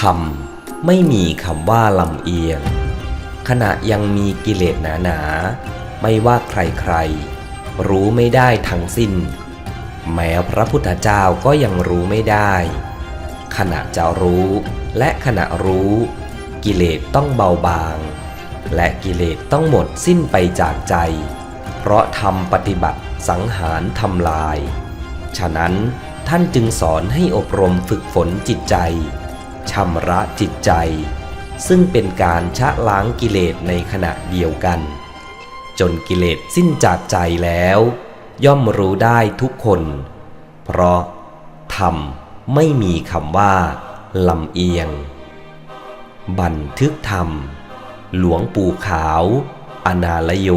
ธรรมไม่มีคำว่าลำเอียง ขณะยังมีกิเลสหนาๆไม่ว่าใครๆ รู้ไม่ได้ทั้งสิ้น แม้พระพุทธเจ้าก็ยังรู้ไม่ได้ ขณะจะรู้และขณะรู้ กิเลสต้องเบาบาง และกิเลสต้องหมดสิ้นไปจากใจ เพราะทำปฏิบัติสังหารทำลาย ฉะนั้นท่านจึงสอนให้อบรมฝึกฝนจิตใจ ชำระจิตใจ ซึ่งเป็นการชะล้างกิเลสในขณะเดียวกัน จนกิเลสสิ้นจากใจแล้ว ย่อมรู้ได้ทุกคน เพราะธรรมไม่มีคำว่าลำเอียง บันทึกธรรม หลวงปู่ขาว อนาลโย